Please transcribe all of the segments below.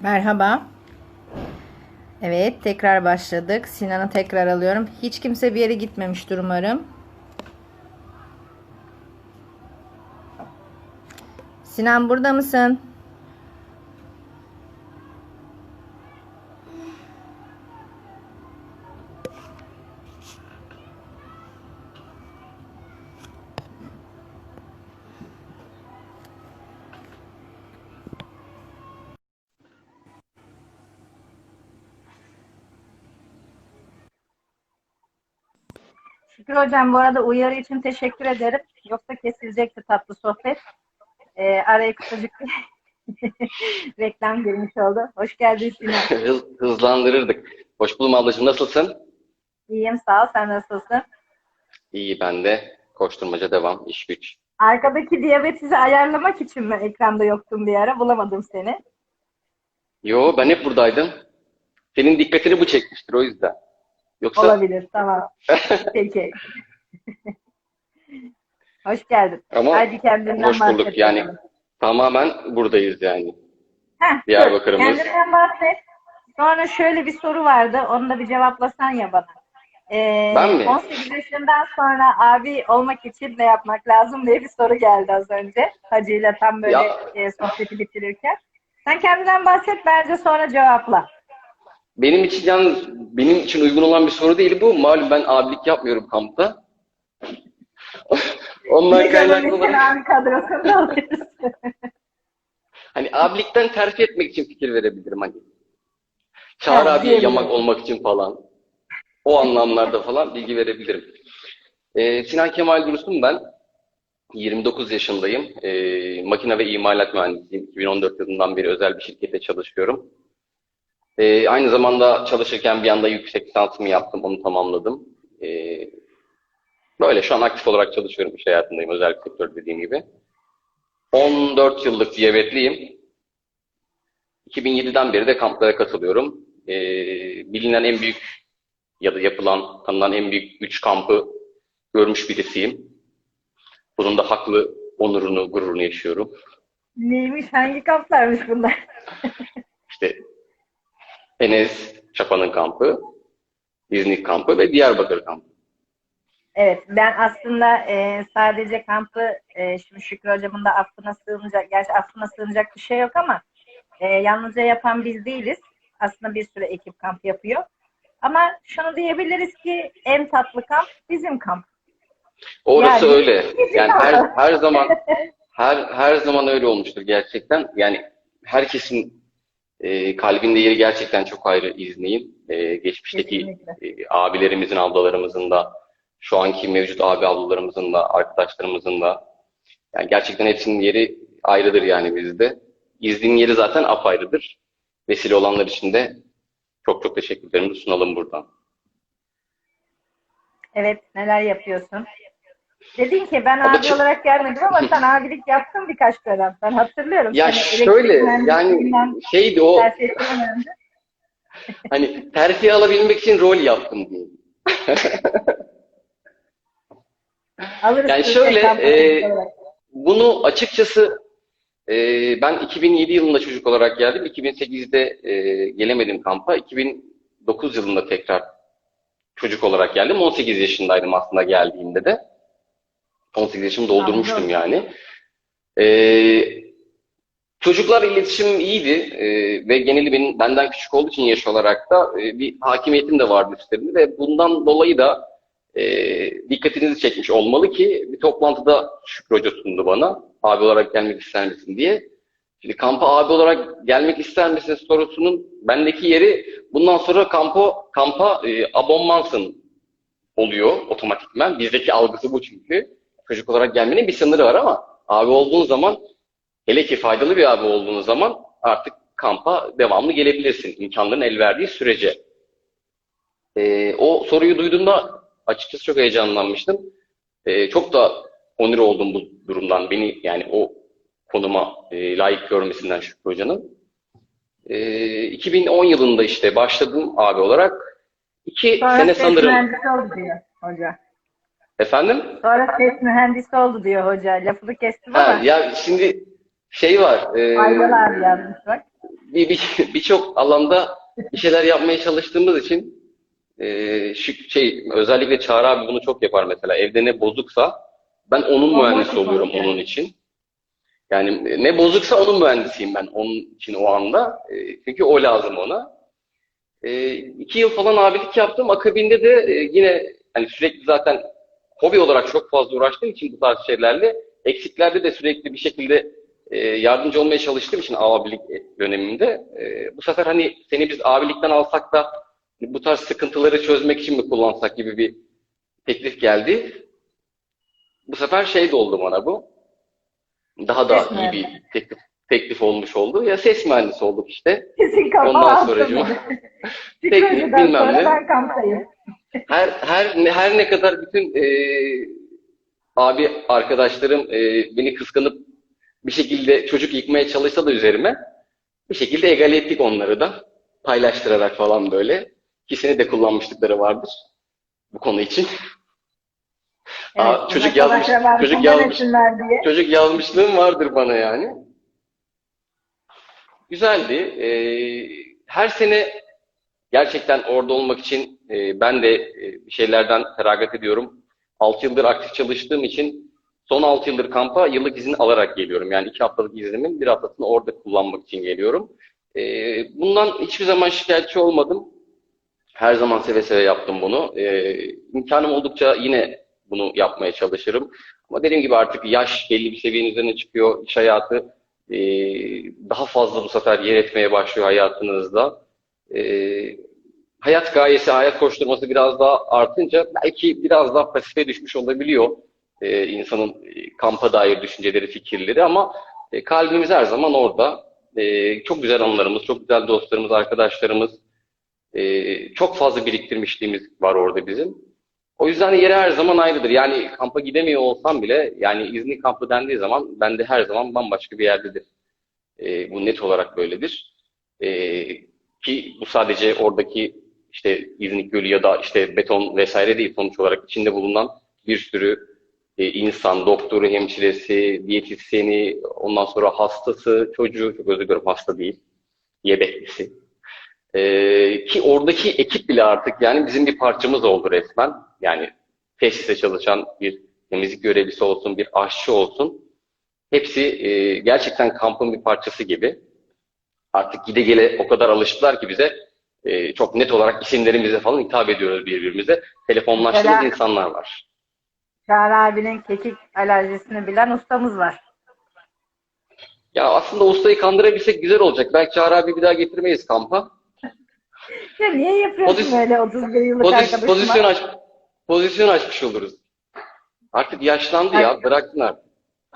Merhaba. Evet, tekrar başladık. Sinan'ı tekrar alıyorum. Hiç kimse bir yere gitmemiştir umarım. Sinan burada mısın? Hocam bu arada uyarı için teşekkür ederim. Yoksa kesilecekti tatlı sohbet. Ee, araya kısacık reklam girmiş oldu. Hoş geldin Sinan. Hız, hızlandırırdık. Hoş buldum ablacığım. Nasılsın? İyiyim sağ ol. Sen nasılsın? İyi ben de. Koşturmaca devam. iş güç. Arkadaki diyabetinizi ayarlamak için mi ekranda yoktun bir ara? Bulamadım seni. Yo ben hep buradaydım. Senin dikkatini bu çekmiştir o yüzden. Yoksa Olabilir. Tamam. Peki. Hoş geldin. Ama Hadi kendinden hoş bulduk. Yani tamamen buradayız yani. Heh, Diyarbakır'ımız. Kendinden bahset. Sonra şöyle bir soru vardı. Onu da bir cevaplasan ya bana. Ee, Ben mi? 18 yaşından sonra abi olmak için ne yapmak lazım diye bir soru geldi az önce. Hacı ile tam böyle Ya. e, sohbeti bitirirken. Sen kendinden bahset bence sonra cevapla. Benim için yalnız benim için uygun olan bir soru değil bu. Malum ben abilik yapmıyorum kampta. Ondan kaynaklı olarak abi kadrosunda hani abilikten terfi etmek için fikir verebilirim hani. Çağrı diyebilirim. yamak olmak için falan. O anlamlarda falan bilgi verebilirim. Ee, Sinan Kemal Dursun ben. 29 yaşındayım. Ee, makine ve imalat mühendisiyim. 2014 yılından beri özel bir şirkette çalışıyorum. Ee, aynı zamanda çalışırken bir anda yüksek lisansımı yaptım, onu tamamladım. Ee, böyle şu an aktif olarak çalışıyorum, iş hayatındayım, özel sektör dediğim gibi. 14 yıllık diyabetliyim. 2007'den beri de kamplara katılıyorum. Ee, bilinen en büyük ya da yapılan, tanınan en büyük 3 kampı görmüş birisiyim. Bunun da haklı onurunu, gururunu yaşıyorum. Neymiş? Hangi kamplarmış bunlar? İşte Enes Çapa'nın kampı, İznik kampı ve Diyarbakır kampı. Evet, ben aslında e, sadece kampı e, şimdi Şükrü hocamın da affına sığınacak, gerçi affına sığınacak bir şey yok ama e, yalnızca yapan biz değiliz. Aslında bir sürü ekip kamp yapıyor. Ama şunu diyebiliriz ki en tatlı kamp bizim kamp. Orası Yani- öyle. Yani her her zaman her her zaman öyle olmuştur gerçekten. Yani herkesin e, kalbinde yeri gerçekten çok ayrı İznik'in. E, geçmişteki Kesinlikle. e, abilerimizin, ablalarımızın da, şu anki mevcut abi ablalarımızın da, arkadaşlarımızın da. Yani gerçekten hepsinin yeri ayrıdır yani bizde. İznik'in yeri zaten apayrıdır. Vesile olanlar için de çok çok teşekkürlerimizi sunalım buradan. Evet, neler yapıyorsun? Dedin ki ben abi Ablacığım- olarak gelmedim ama sen abilik yaptın birkaç dönem. Ben hatırlıyorum. Ya elektrik şöyle yani şeydi o hani terfi alabilmek için rol yaptım. Alırız Yani şöyle, e. Bunu açıkçası e, ben 2007 yılında çocuk olarak geldim. 2008'de e, gelemedim kampa. 2009 yılında tekrar çocuk olarak geldim. 18 yaşındaydım aslında geldiğimde de. 18 yaşımı doldurmuştum yani. E, çocuklar iletişim iyiydi e, ve geneli benim benden küçük olduğu için yaş olarak da e, bir hakimiyetim de vardı üstlerinde ve bundan dolayı da e, dikkatinizi çekmiş olmalı ki bir toplantıda Şükrü Hoca sundu bana. Abi olarak gelmek ister misin diye. Şimdi kampa abi olarak gelmek ister misin sorusunun bendeki yeri bundan sonra kampa, kampa e, abonmansın oluyor otomatikman. Bizdeki algısı bu çünkü. Çocuk olarak gelmenin bir sınırı var ama abi olduğun zaman hele ki faydalı bir abi olduğun zaman artık kampa devamlı gelebilirsin. imkanların el verdiği sürece. Ee, o soruyu duyduğumda açıkçası çok heyecanlanmıştım. Ee, çok da onur oldum bu durumdan. Beni yani o konuma e, layık görmesinden Şükrü Hoca'nın. Ee, 2010 yılında işte başladım abi olarak. İki Sonra sene sanırım. hoca. Efendim? Sonra ses mühendisi oldu diyor hoca. Lafını kestim Ha, ama ya şimdi şey var. e, faydalı abi yazmış bak. bir bir- birçok alanda bir şeyler yapmaya çalıştığımız için e, şu şey özellikle Çağrı abi bunu çok yapar mesela. Evde ne bozuksa ben onun Bomboş mühendisi oluyorum yani. onun için. Yani ne bozuksa onun mühendisiyim ben onun için o anda. E, çünkü o lazım ona. E, iki yıl falan abilik yaptım. Akabinde de e, yine hani sürekli zaten hobi olarak çok fazla uğraştığım için bu tarz şeylerle eksiklerde de sürekli bir şekilde e, yardımcı olmaya çalıştığım için abilik döneminde e, bu sefer hani seni biz abilikten alsak da bu tarz sıkıntıları çözmek için mi kullansak gibi bir teklif geldi. Bu sefer şey de oldu bana bu. Daha da Ses iyi bir teklif teklif olmuş oldu. Ya ses mühendisi olduk işte. Kesin kafa Ondan beni. teknik, bilmem sonra ne. ben kamptayım. Her her her ne kadar bütün e, abi arkadaşlarım e, beni kıskanıp bir şekilde çocuk yıkmaya çalışsa da üzerime bir şekilde egale ettik onları da paylaştırarak falan böyle. İkisini de kullanmışlıkları vardır bu konu için. Aa, Evet, çocuk uzak yazmış, çocuk yazmış, çocuk yazmışlığım vardır bana yani. Güzeldi. Ee, her sene gerçekten orada olmak için e, ben de e, şeylerden feragat ediyorum. 6 yıldır aktif çalıştığım için son 6 yıldır kampa yıllık izin alarak geliyorum. Yani 2 haftalık iznimin bir haftasını orada kullanmak için geliyorum. Ee, bundan hiçbir zaman şikayetçi olmadım. Her zaman seve seve yaptım bunu. Ee, imkanım oldukça yine bunu yapmaya çalışırım. Ama dediğim gibi artık yaş belli bir seviyenin üzerine çıkıyor. İş hayatı e, daha fazla bu sefer yer etmeye başlıyor hayatınızda. E, hayat gayesi, hayat koşturması biraz daha artınca belki biraz daha pasife düşmüş olabiliyor e, insanın e, kampa dair düşünceleri, fikirleri ama e, kalbimiz her zaman orada. E, çok güzel anılarımız, çok güzel dostlarımız, arkadaşlarımız, e, çok fazla biriktirmişliğimiz var orada bizim. O yüzden yeri her zaman ayrıdır. Yani kampa gidemiyor olsam bile yani izni kampı dendiği zaman bende her zaman bambaşka bir yerdedir. E, bu net olarak böyledir. E, ki bu sadece oradaki işte İznik Gölü ya da işte beton vesaire değil sonuç olarak içinde bulunan bir sürü e, insan, doktoru, hemşiresi, diyetisyeni, ondan sonra hastası, çocuğu, çok özür diliyorum hasta değil, yebeklisi. Ee, ki oradaki ekip bile artık yani bizim bir parçamız oldu resmen. Yani tesiste çalışan bir temizlik görevlisi olsun, bir aşçı olsun. Hepsi e, gerçekten kampın bir parçası gibi. Artık gide gele o kadar alıştılar ki bize e, çok net olarak isimlerimize falan hitap ediyoruz birbirimize. Telefonlaştığımız Mesela- insanlar var. Çağrı abinin kekik alerjisini bilen ustamız var. Ya aslında ustayı kandırabilsek güzel olacak. Belki Çağrı abi bir daha getirmeyiz kampa. Ya niye yapıyorsun Pozisyon- böyle 31 yıllık Pozis- arkadaşıma? pozisyon aç pozisyon açmış oluruz. Artık yaşlandı ya, bıraktın artık.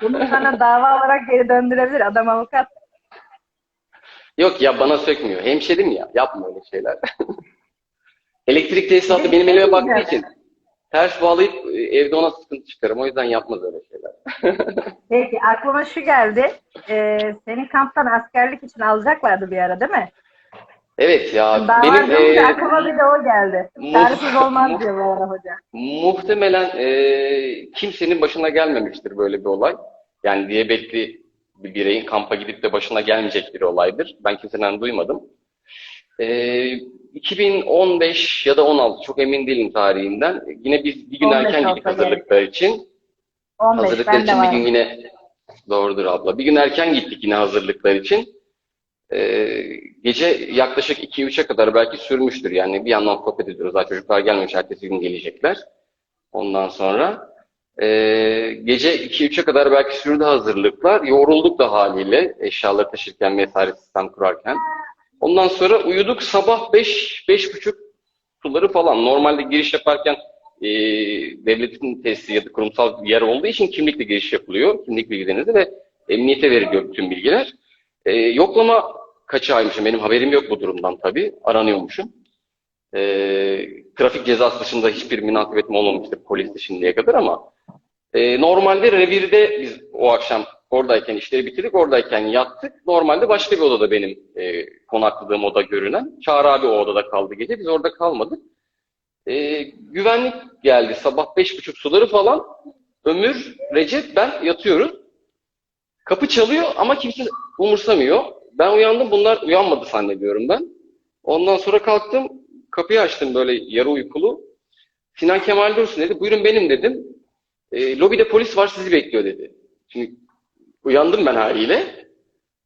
Bunu sana dava olarak geri döndürebilir adam avukat. Yok ya bana sökmüyor. Hemşerim ya, yapma öyle şeyler. Elektrik tesisatı benim elime baktığı için ters bağlayıp e, evde ona sıkıntı çıkarım. O yüzden yapmaz öyle şeyler. Peki aklıma şu geldi. Ee, seni kamptan askerlik için alacaklardı bir ara değil mi? Evet ya, Dava benim e, aklıma bir de o geldi. Tarifsiz olmaz diyor bu ara hoca. muhtemelen e, kimsenin başına gelmemiştir böyle bir olay. Yani diyabetli bir bireyin kampa gidip de başına gelmeyecek bir olaydır. Ben kimseden duymadım. Ee, 2015 ya da 16 çok emin değilim tarihinden. Yine biz bir gün 15 erken gittik hazırlıklar için. 15 Hazırlıklar ben de için bir gün yine doğrudur abla. Bir gün erken gittik yine hazırlıklar için. Ee, gece yaklaşık 2-3'e kadar belki sürmüştür. Yani bir yandan sohbet ediyoruz. Daha çocuklar gelmemiş. Ertesi gün gelecekler. Ondan sonra ee, gece 2-3'e kadar belki sürdü hazırlıklar. Yorulduk da haliyle eşyaları taşırken vesaire sistem kurarken. Ondan sonra uyuduk sabah 5 buçuk suları falan. Normalde giriş yaparken e, devletin tesisi ya da kurumsal bir yer olduğu için kimlikle giriş yapılıyor. Kimlik bilgilerinizi ve emniyete veriliyor bütün bilgiler. E, yoklama kaçağıymışım. Benim haberim yok bu durumdan tabii. Aranıyormuşum. E, trafik cezası dışında hiçbir münasebetim olmamıştır polis şimdiye kadar ama e, normalde revirde biz o akşam oradayken işleri bitirdik, oradayken yattık. Normalde başka bir odada benim e, konakladığım oda görünen. Çağrı abi o odada kaldı gece. Biz orada kalmadık. E, güvenlik geldi sabah beş buçuk suları falan. Ömür, Recep, ben yatıyoruz. Kapı çalıyor ama kimse umursamıyor. Ben uyandım. Bunlar uyanmadı zannediyorum ben. Ondan sonra kalktım. Kapıyı açtım böyle yarı uykulu. Sinan Kemal Dursun dedi. Buyurun benim dedim. E, lobide polis var sizi bekliyor dedi. Şimdi uyandım ben haliyle.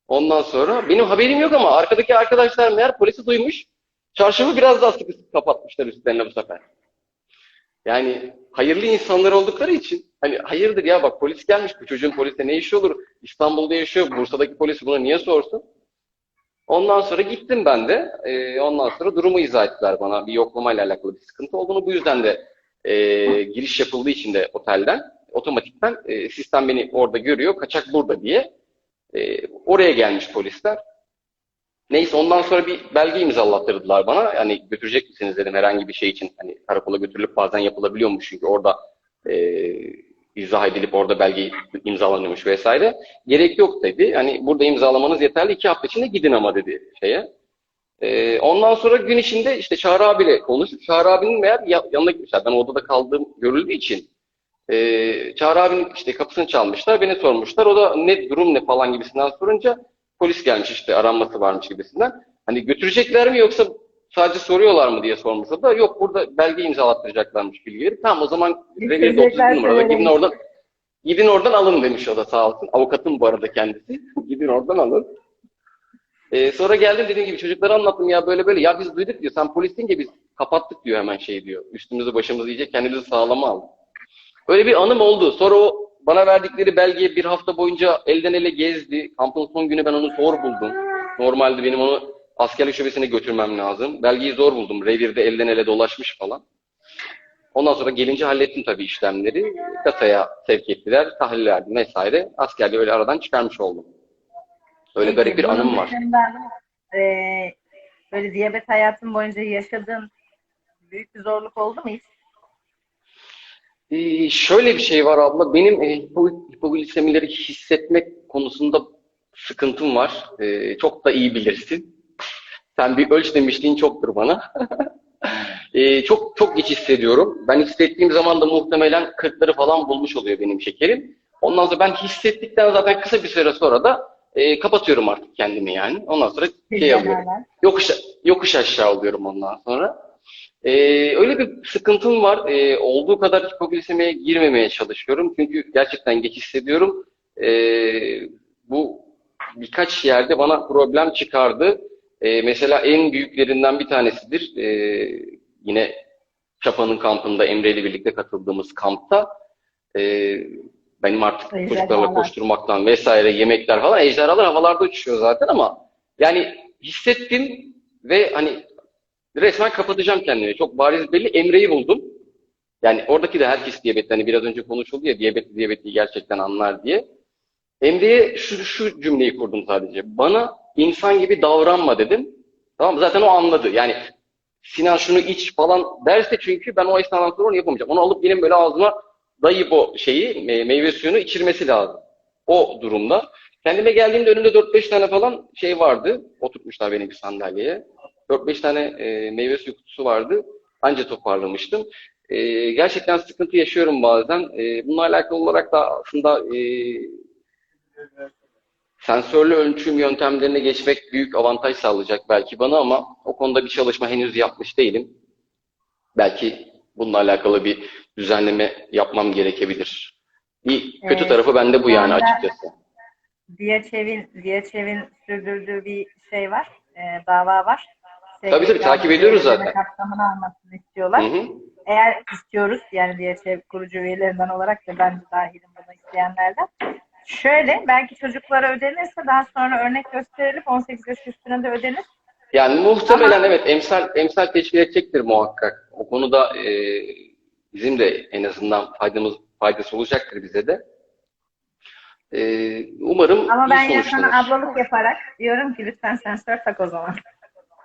Ondan sonra benim haberim yok ama arkadaki arkadaşlar meğer polisi duymuş. Çarşafı biraz daha sıkı sıkı kapatmışlar üstlerine bu sefer. Yani hayırlı insanlar oldukları için hani hayırdır ya bak polis gelmiş bu çocuğun poliste ne işi olur? İstanbul'da yaşıyor. Bursa'daki polis buna niye sorsun? Ondan sonra gittim ben de. Ee, ondan sonra durumu izah ettiler bana. Bir yoklamayla alakalı bir sıkıntı olduğunu. Bu yüzden de e, giriş yapıldığı için de otelden otomatikten e, sistem beni orada görüyor. Kaçak burada diye. E, oraya gelmiş polisler. Neyse ondan sonra bir belge imzalattırdılar bana. Hani götürecek misiniz dedim herhangi bir şey için. Hani karakola götürülüp bazen yapılabiliyormuş çünkü orada e, izah edilip orada belge imzalanıyormuş vesaire. Gerek yok dedi. Hani burada imzalamanız yeterli. iki hafta içinde gidin ama dedi şeye. E, ondan sonra gün içinde işte Çağrı abiyle konuşup Çağrı abinin meğer ya- yanına gitmişler. Ben odada kaldığım görüldüğü için e, Çağrı abinin işte kapısını çalmışlar. Beni sormuşlar. O da ne durum ne falan gibisinden sorunca polis gelmiş işte aranması varmış gibisinden. Hani götürecekler mi yoksa sadece soruyorlar mı diye sormuş o da. Yok burada belge imzalattıracaklarmış bilgileri. Tamam o zaman revirde 31 Götürecekler numarada gidin oradan gidin oradan alın demiş o da sağ olsun. Avukatım bu arada kendisi. gidin oradan alın. Ee, sonra geldim dediğim gibi çocuklara anlattım ya böyle böyle. Ya biz duyduk diyor. Sen polis deyince biz kapattık diyor hemen şey diyor. Üstümüzü başımızı iyice kendimizi sağlama aldık. Öyle bir anım oldu. Sonra o bana verdikleri belgeyi bir hafta boyunca elden ele gezdi. Kampın son günü ben onu zor buldum. Normalde benim onu askerlik şubesine götürmem lazım. Belgeyi zor buldum. Revirde elden ele dolaşmış falan. Ondan sonra gelince hallettim tabii işlemleri. Kasaya sevk ettiler, tahlil verdim vesaire. Askerliği öyle aradan çıkarmış oldum. Öyle Peki, garip bir anım var. e, böyle diyabet hayatın boyunca yaşadığın büyük bir zorluk oldu mu hiç? Ee, şöyle bir şey var abla. Benim e, hipo- hipoglisemileri hissetmek konusunda sıkıntım var. Ee, çok da iyi bilirsin. Sen bir ölç demişliğin çoktur bana. Ee, çok çok geç hissediyorum. Ben hissettiğim zaman da muhtemelen 40'ları falan bulmuş oluyor benim şekerim. Ondan sonra ben hissettikten zaten kısa bir süre sonra da e, kapatıyorum artık kendimi yani. Ondan sonra şey yapıyorum. Yokuş, yokuş aşağı oluyorum ondan sonra. Ee, öyle bir sıkıntım var. Ee, olduğu kadar hipoglisemiye girmemeye çalışıyorum. Çünkü gerçekten geç hissediyorum. Ee, bu birkaç yerde bana problem çıkardı. Ee, mesela en büyüklerinden bir tanesidir. Ee, yine Çapa'nın kampında Emre ile birlikte katıldığımız kampta ee, benim artık Ejderhalar. çocuklarla koşturmaktan vesaire yemekler falan ejderhalar havalarda uçuşuyor zaten ama yani hissettim ve hani resmen kapatacağım kendimi. Çok bariz belli. Emre'yi buldum. Yani oradaki de herkes diyabetli. Hani biraz önce konuşuldu ya diyabetli diyabetli gerçekten anlar diye. Emre'ye şu, şu cümleyi kurdum sadece. Bana insan gibi davranma dedim. Tamam? Zaten o anladı. Yani Sinan şunu iç falan derse çünkü ben o esnadan sonra onu yapamayacağım. Onu alıp benim böyle ağzıma dayayıp o şeyi me- meyve suyunu içirmesi lazım. O durumda. Kendime geldiğimde önümde 4-5 tane falan şey vardı. Oturtmuşlar beni bir sandalyeye. 4-5 tane e, meyve suyu kutusu vardı. Anca toparlamıştım. E, gerçekten sıkıntı yaşıyorum bazen. E, bununla alakalı olarak da aslında e, sensörlü ölçüm yöntemlerine geçmek büyük avantaj sağlayacak belki bana ama o konuda bir çalışma henüz yapmış değilim. Belki bununla alakalı bir düzenleme yapmam gerekebilir. Bir kötü Evet. tarafı bende bu yani açıkçası. Diyaçev'in Diyaçev'in sürdürdüğü bir şey var. e, dava var. Tabii, tabii, takip ediyoruz zaten. Kapsamını almasını istiyorlar. Hı hı. Eğer istiyoruz yani Diyaçev kurucu üyelerinden olarak da ben de dahilim bunu isteyenlerden. Şöyle belki çocuklara ödenirse daha sonra örnek gösterilip 18 yaş üstüne de ödenir. Yani muhtemelen Ama- evet emsal emsal teşkil edecektir muhakkak. O konuda e, bizim de en azından faydamız faydası olacaktır bize de. E, umarım Ama ben ya sana ablalık yaparak diyorum ki lütfen sensör tak o zaman.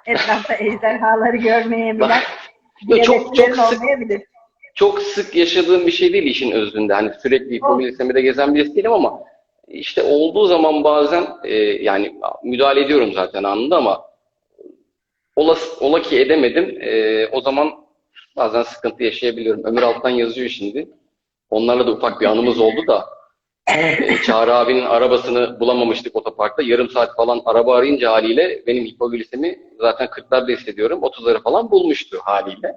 Etrafta ejderhaları görmeyebilen Yo, çok çok sık çok sık yaşadığım bir şey değil işin özünde. Hani sürekli hipoglisemi'de gezen birisi değilim ama işte olduğu zaman bazen e, yani müdahale ediyorum zaten anında ama ola, ola ki edemedim. E, o zaman bazen sıkıntı yaşayabiliyorum. Ömür Alttan yazıyor şimdi. Onlarla da ufak bir anımız oldu da Ee, Çağrı abinin arabasını bulamamıştık otoparkta. Yarım saat falan araba arayınca haliyle benim hipoglisemi zaten 40'larda hissediyorum. 30'ları falan bulmuştu haliyle.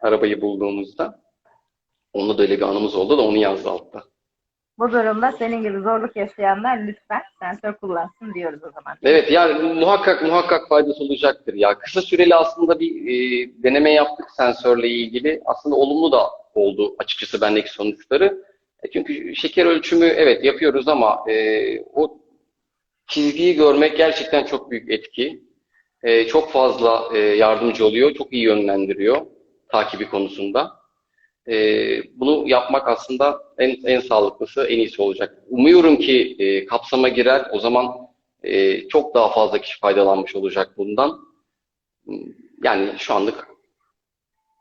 Arabayı bulduğumuzda. Onunla da öyle bir anımız oldu da onu yazdı altta. Bu durumda senin gibi zorluk yaşayanlar lütfen sensör kullansın diyoruz o zaman. Evet yani muhakkak muhakkak faydası olacaktır ya. Kısa süreli aslında bir e, deneme yaptık sensörle ilgili. Aslında olumlu da oldu açıkçası bendeki sonuçları. E, çünkü şeker ölçümü evet yapıyoruz ama e, o çizgiyi görmek gerçekten çok büyük etki. E, çok fazla e, yardımcı oluyor, çok iyi yönlendiriyor takibi konusunda. E, bunu yapmak aslında en, en sağlıklısı, en iyisi olacak. Umuyorum ki e, kapsama girer. O zaman e, çok daha fazla kişi faydalanmış olacak bundan. Yani şu anlık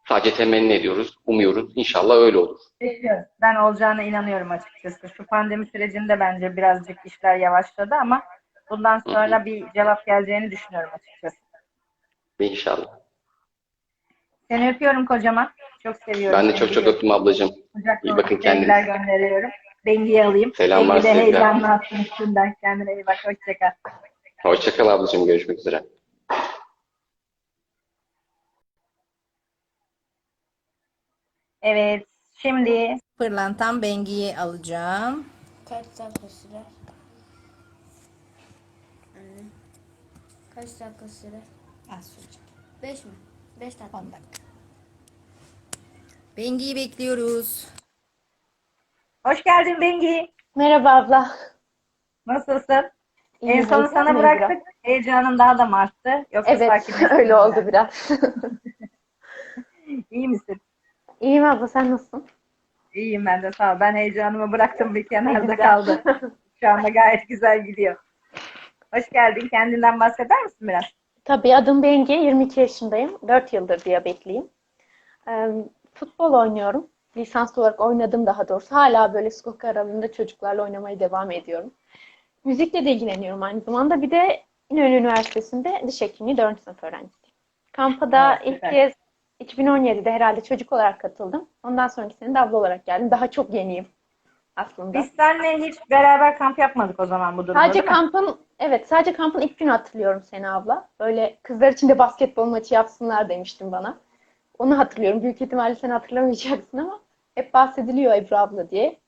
sadece temenni ediyoruz, umuyoruz. İnşallah öyle olur. Bekliyoruz. Ben olacağına inanıyorum açıkçası. Şu pandemi sürecinde bence birazcık işler yavaşladı ama bundan sonra bir cevap geleceğini düşünüyorum açıkçası. İnşallah. Seni öpüyorum kocaman. Çok seviyorum. Ben de çok çok öptüm ablacığım. Kucak İyi bakın kendinize. gönderiyorum. Bengi'yi alayım. Selamlar Bengi de attın üstünden. Kendine iyi bak. Hoşçakal. Hoşçakal ablacığım. Görüşmek üzere. Evet. Şimdi pırlantam Bengi'yi alacağım. Kaç dakika sürer? Anne. Kaç dakika sürer? Az sürecek. 5 mi? 5 dakika. 10 dakika. Bengi'yi bekliyoruz. Hoş geldin Bengi. Merhaba abla. Nasılsın? İyi, en son sana biraz. bıraktık. Heyecanın daha da arttı? Yoksa Evet, öyle oldu biraz. İyi misin? İyiyim abla, sen nasılsın? İyiyim ben de sağ ol. Ben heyecanımı bıraktım bir kenarda kaldı. Şu anda gayet güzel gidiyor. Hoş geldin. Kendinden bahseder misin biraz? Tabii adım Bengi, 22 yaşındayım. 4 yıldır diyabetliyim. Ee, futbol oynuyorum. Lisanslı olarak oynadım daha doğrusu. Hala böyle sokak aralarında çocuklarla oynamaya devam ediyorum. Müzikle de ilgileniyorum aynı zamanda. Bir de İnönü Üniversitesi'nde diş hekimliği 4. sınıf öğrencisiyim. Kampa da Evet, ilk kez 2017'de herhalde çocuk olarak katıldım. Ondan sonraki sene de abla olarak geldim. Daha çok yeniyim aslında. Biz seninle hiç beraber kamp yapmadık o zaman bu durumda Sadece kampın evet sadece kampın ilk günü hatırlıyorum seni abla. Böyle kızlar için de basketbol maçı yapsınlar demiştin bana. Onu hatırlıyorum. Büyük ihtimalle sen hatırlamayacaksın ama hep bahsediliyor Ebru abla diye.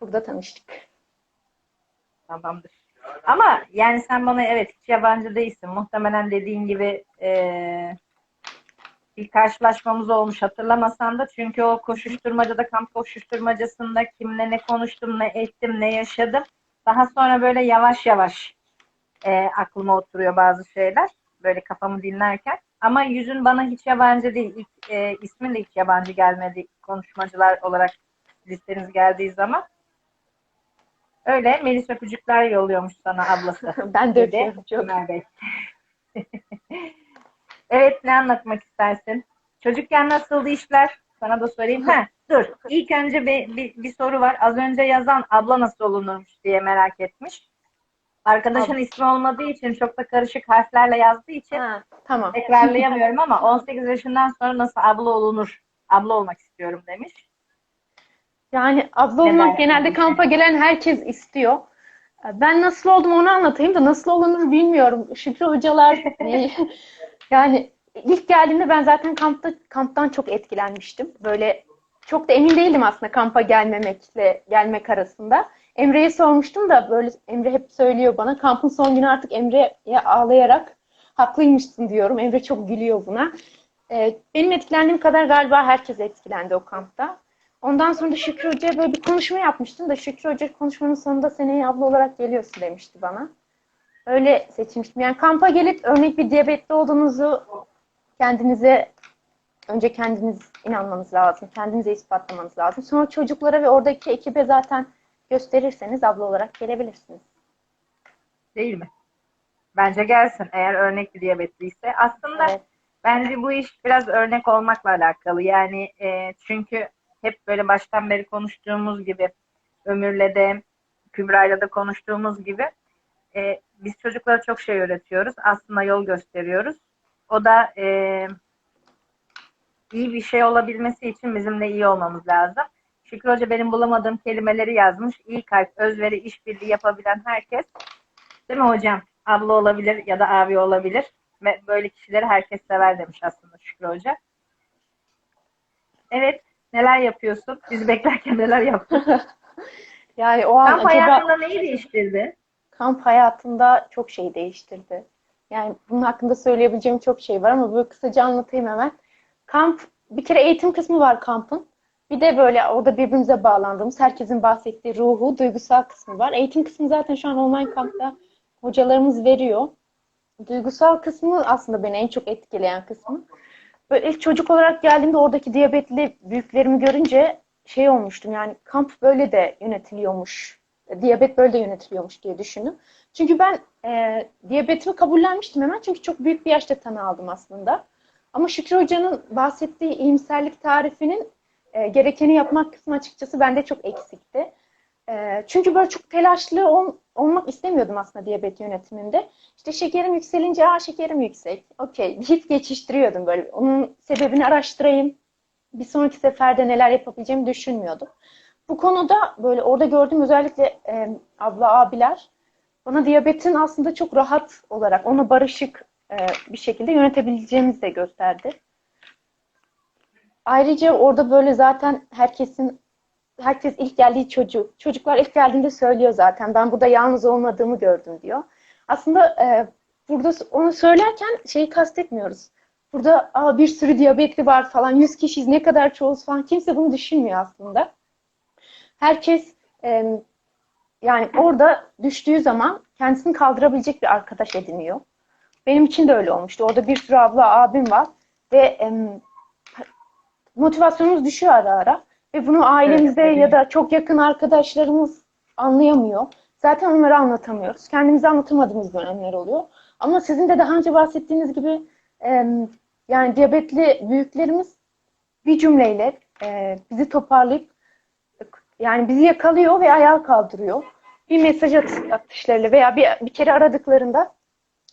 Burada tanıştık. Tamamdır. Ama yani sen bana evet hiç yabancı değilsin. Muhtemelen dediğin gibi eee, bir karşılaşmamız olmuş hatırlamasan da çünkü o koşuşturmacada kamp koşuşturmacasında kimle ne konuştum, ne ettim, ne yaşadım. Daha sonra böyle yavaş yavaş eee, aklıma oturuyor bazı şeyler. Böyle kafamı dinlerken. Ama yüzün bana hiç yabancı değil. İlk, eee, ismin de hiç yabancı gelmedi konuşmacılar olarak listeniz geldiği zaman. Öyle Melis öpücükler yolluyormuş sana ablası. Ben de öpüyorum çok. Evet ne anlatmak istersin? Çocukken nasıldı işler? Sana da sorayım. Ha, dur. İlk önce bir, bir, bir soru var. Az önce yazan abla nasıl olunurmuş diye merak etmiş. Arkadaşın ismi olmadığı için çok da karışık harflerle yazdığı için Ha, tamam. tekrarlayamıyorum ama 18 yaşından sonra nasıl abla olunur? Abla olmak istiyorum demiş. Yani abla Neden olmak genelde kampa gelen herkes istiyor. Ben nasıl oldum onu anlatayım da nasıl olunur bilmiyorum. Şükrü hocalar yani ilk geldiğimde ben zaten kampta kamptan çok etkilenmiştim. Böyle çok da emin değildim aslında kampa gelmemekle gelmek arasında. Emre'ye sormuştum da böyle Emre hep söylüyor bana kampın son günü artık Emre'ye ağlayarak haklıymışsın diyorum. Emre çok gülüyor buna. Ee, benim etkilendiğim kadar galiba herkes etkilendi o kampta. Ondan sonra da Şükrü Hoca'ya böyle bir konuşma yapmıştım da Şükrü Hoca konuşmanın sonunda seneye abla olarak geliyorsun demişti bana. Öyle seçmiştim. Yani kampa gelip örnek bir diyabetli olduğunuzu kendinize önce kendiniz inanmanız lazım. Kendinize ispatlamanız lazım. Sonra çocuklara ve oradaki ekibe zaten gösterirseniz abla olarak gelebilirsiniz. Değil mi? Bence gelsin eğer örnek bir diyabetliyse. Aslında Evet. bence bu iş biraz örnek olmakla alakalı. Yani e, çünkü hep böyle baştan beri konuştuğumuz gibi Ömür'le de Kübra'yla da konuştuğumuz gibi e, biz çocuklara çok şey öğretiyoruz. Aslında yol gösteriyoruz. O da e, iyi bir şey olabilmesi için bizim de iyi olmamız lazım. Şükrü Hoca benim bulamadığım kelimeleri yazmış. İyi kalp, özveri, işbirliği yapabilen herkes. Değil mi hocam? Abla olabilir ya da abi olabilir. Böyle kişileri herkes sever demiş aslında Şükrü Hoca. Evet. Neler yapıyorsun? Biz beklerken neler yaptın? Yani o an Kamp acaba hayatında neyi değiştirdi? kamp hayatımda çok şey değiştirdi. Yani bunun hakkında söyleyebileceğim çok şey var ama böyle kısaca anlatayım hemen. Kamp, bir kere eğitim kısmı var kampın. Bir de böyle orada birbirimize bağlandığımız, herkesin bahsettiği ruhu, duygusal kısmı var. Eğitim kısmı zaten şu an online kampta hocalarımız veriyor. Duygusal kısmı aslında beni en çok etkileyen kısmı. Böyle ilk çocuk olarak geldiğimde oradaki diyabetli büyüklerimi görünce şey olmuştum yani kamp böyle de yönetiliyormuş. Diyabet böyle de yönetiliyormuş diye düşündüm. Çünkü ben e, diyabetimi kabullenmiştim hemen çünkü çok büyük bir yaşta tanı aldım aslında. Ama Şükrü Hoca'nın bahsettiği iyimserlik tarifinin e, gerekeni yapmak kısmı açıkçası bende çok eksikti. E, çünkü böyle çok telaşlı ol- olmak istemiyordum aslında diyabet yönetiminde. İşte şekerim yükselince, aa şekerim yüksek. Okey, hit geçiştiriyordum böyle. Onun sebebini araştırayım. Bir sonraki seferde neler yapabileceğimi düşünmüyordum. Bu konuda böyle orada gördüğüm özellikle e, abla abiler bana diyabetin aslında çok rahat olarak, onu barışık e, bir şekilde yönetebileceğimizi de gösterdi. Ayrıca orada böyle zaten herkesin herkes ilk geldiği çocuk. Çocuklar ilk geldiğinde söylüyor zaten. Ben burada yalnız olmadığımı gördüm diyor. Aslında e, burada onu söylerken şeyi kastetmiyoruz. Burada Aa, bir sürü diyabetli var falan, 100 kişiyiz ne kadar çoğuz falan. Kimse bunu düşünmüyor aslında. Herkes e, yani orada düştüğü zaman kendisini kaldırabilecek bir arkadaş ediniyor. Benim için de öyle olmuştu. Orada bir sürü abla, abim var ve em, motivasyonumuz düşüyor ara ara. Ve bunu ailemizde Evet, ya da çok yakın arkadaşlarımız anlayamıyor. Zaten onları anlatamıyoruz. Kendimize anlatamadığımız dönemler oluyor. Ama sizin de daha önce bahsettiğiniz gibi em, yani diyabetli büyüklerimiz bir cümleyle e, bizi toparlayıp yani bizi yakalıyor ve ayağa kaldırıyor. Bir mesaj at- atışlarıyla veya bir, bir kere aradıklarında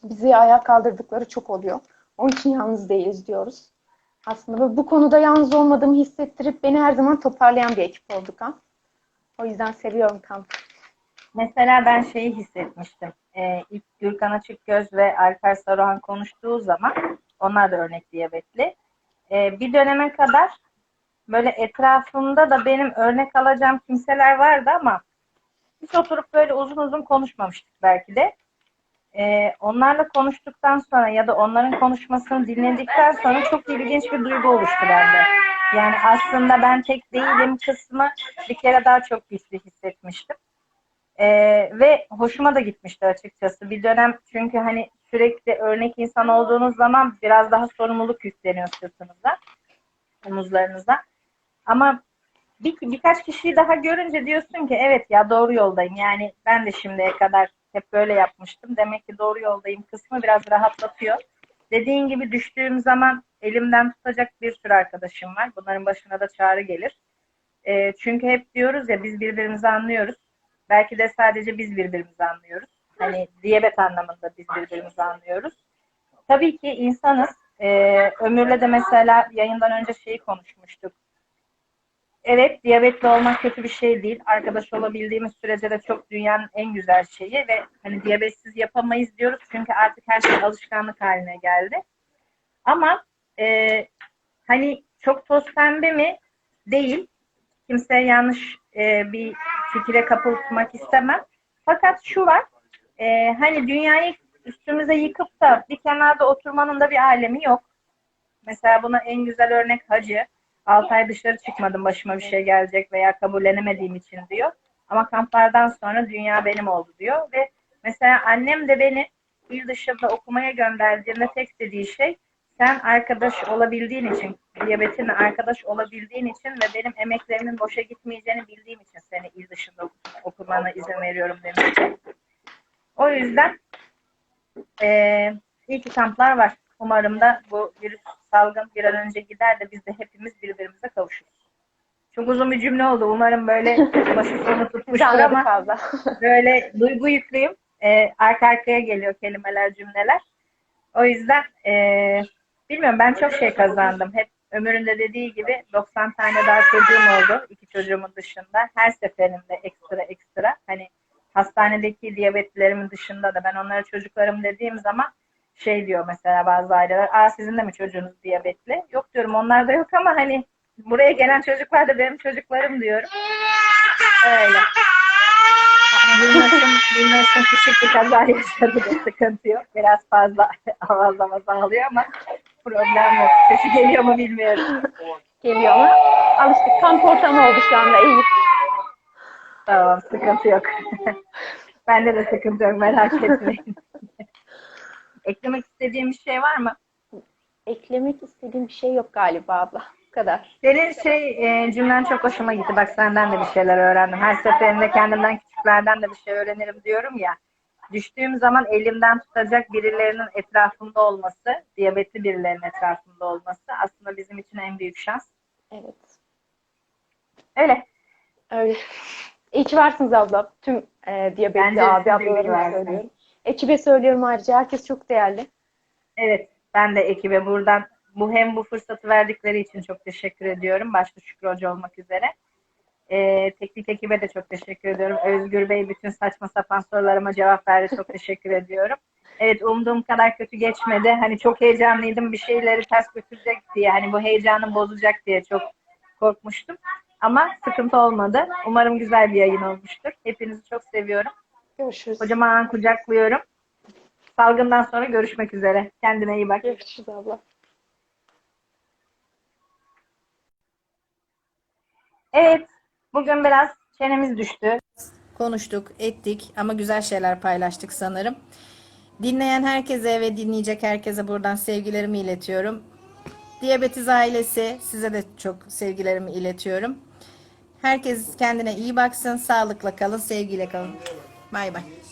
bizi ayağa kaldırdıkları çok oluyor. Onun için yalnız değiliz diyoruz. Aslında bu konuda yalnız olmadığımı hissettirip beni her zaman toparlayan bir ekip olduk ha. O yüzden seviyorum kampı. Mesela ben şeyi hissetmiştim. Ee, ilk Gürkan Açıkgöz ve Alper Saruhan konuştuğu zaman onlar da örnek diyabetli. Ee, bir döneme kadar böyle etrafımda da benim örnek alacağım kimseler vardı ama hiç oturup böyle uzun uzun konuşmamıştık belki de. Ee, onlarla konuştuktan sonra ya da onların konuşmasını dinledikten sonra çok ilginç bir duygu oluştu bende. Yani aslında ben tek değilim kısmı bir kere daha çok güçlü hissetmiştim. Ee, ve hoşuma da gitmişti açıkçası. Bir dönem çünkü hani sürekli örnek insan olduğunuz zaman biraz daha sorumluluk yükleniyor sırtınıza, omuzlarınıza. Ama bir, birkaç kişiyi daha görünce diyorsun ki evet ya doğru yoldayım. Yani ben de şimdiye kadar hep böyle yapmıştım. Demek ki doğru yoldayım kısmı biraz rahatlatıyor. Dediğin gibi düştüğüm zaman elimden tutacak bir sürü arkadaşım var. Bunların başına da çağrı gelir. Ee, çünkü hep diyoruz ya biz birbirimizi anlıyoruz. Belki de sadece biz birbirimizi anlıyoruz. Hani diyabet anlamında biz birbirimizi anlıyoruz. Tabii ki insanız. Ee, Ömür'le de mesela yayından önce şeyi konuşmuştuk. Evet, diyabetli olmak kötü bir şey değil. Arkadaş olabildiğimiz sürece de çok dünyanın en güzel şeyi ve hani diyabetsiz yapamayız diyoruz çünkü artık her şey alışkanlık haline geldi. Ama e, hani çok toz pembe mi? Değil. Kimseye yanlış e, bir fikire kapılmak istemem. Fakat şu var, e, hani dünyayı üstümüze yıkıp da bir kenarda oturmanın da bir alemi yok. Mesela buna en güzel örnek hacı. 6 ay dışarı çıkmadım başıma bir şey gelecek veya kabullenemediğim için diyor. Ama kamplardan sonra dünya benim oldu diyor. Ve mesela annem de beni il dışında okumaya gönderdiğinde tek dediği şey sen arkadaş olabildiğin için, diyabetinle arkadaş olabildiğin için ve benim emeklerimin boşa gitmeyeceğini bildiğim için seni il dışında okumana izin veriyorum demişti. O yüzden eee iyi ki kamplar var. Umarım da bu virüs salgın bir an önce gider de biz de hepimiz birbirimize kavuşuruz. Çok uzun bir cümle oldu. Umarım böyle başı sonu tutmuştur ama abla. böyle duygu yüklüyüm. Ee, arka arkaya geliyor kelimeler, cümleler. O yüzden ee, bilmiyorum ben çok şey kazandım. Hep Ömür'ün de dediği gibi 90 tane daha çocuğum oldu. iki çocuğumun dışında. Her seferinde ekstra ekstra. Hani hastanedeki diyabetlerimin dışında da ben onlara çocuklarım dediğim zaman şey diyor mesela bazı aileler. Aa sizin de mi çocuğunuz diyabetli? Yok diyorum onlarda yok ama hani buraya gelen çocuklar da benim çocuklarım diyorum. Öyle. Bilmiyorsun, bilmiyorsun küçük bir kaza yaşadı da sıkıntı yok. Biraz fazla avazlama sağlıyor ama problem yok. Sesi geliyor mu bilmiyorum. Geliyor ama alıştık. Kamp ortamı oldu şu anda. İyi. Tamam sıkıntı yok. Bende de sıkıntı yok merak etmeyin. Eklemek istediğim bir şey var mı? Eklemek istediğim bir şey yok galiba abla. Bu kadar. Senin şey e, cümlen çok hoşuma gitti. Bak senden de bir şeyler öğrendim. Her seferinde kendimden küçüklerden de bir şey öğrenirim diyorum ya. Düştüğüm zaman elimden tutacak birilerinin etrafımda olması, diyabetli birilerinin etrafında olması aslında bizim için en büyük şans. Evet. Öyle. Öyle. İyi ki varsınız abla. Tüm e, diyabetli Bence abi ablalarıma varsınız. söylüyorum. Ekibe söylüyorum ayrıca. Herkes çok değerli. Evet, ben de ekibe buradan bu hem bu fırsatı verdikleri için çok teşekkür ediyorum. Başta Şükrü Hoca olmak üzere. Ee, teknik ekibe de çok teşekkür ediyorum. Özgür Bey bütün saçma sapan sorularıma cevap verdi. Çok teşekkür ediyorum. Evet, umduğum kadar kötü geçmedi. Hani çok heyecanlıydım bir şeyleri ters götürecek diye. Hani bu heyecanım bozacak diye çok korkmuştum. Ama sıkıntı olmadı. Umarım güzel bir yayın olmuştur. Hepinizi çok seviyorum. Görüşürüz. Kocaman kucaklıyorum. Salgından sonra görüşmek üzere. Kendine iyi bak. Görüşürüz abla. Evet, bugün biraz çenemiz düştü. Konuştuk, ettik ama güzel şeyler paylaştık sanırım. Dinleyen herkese ve dinleyecek herkese buradan sevgilerimi iletiyorum. Diyabetiz ailesi size de çok sevgilerimi iletiyorum. Herkes kendine iyi baksın, sağlıkla kalın, sevgiyle kalın. 拜拜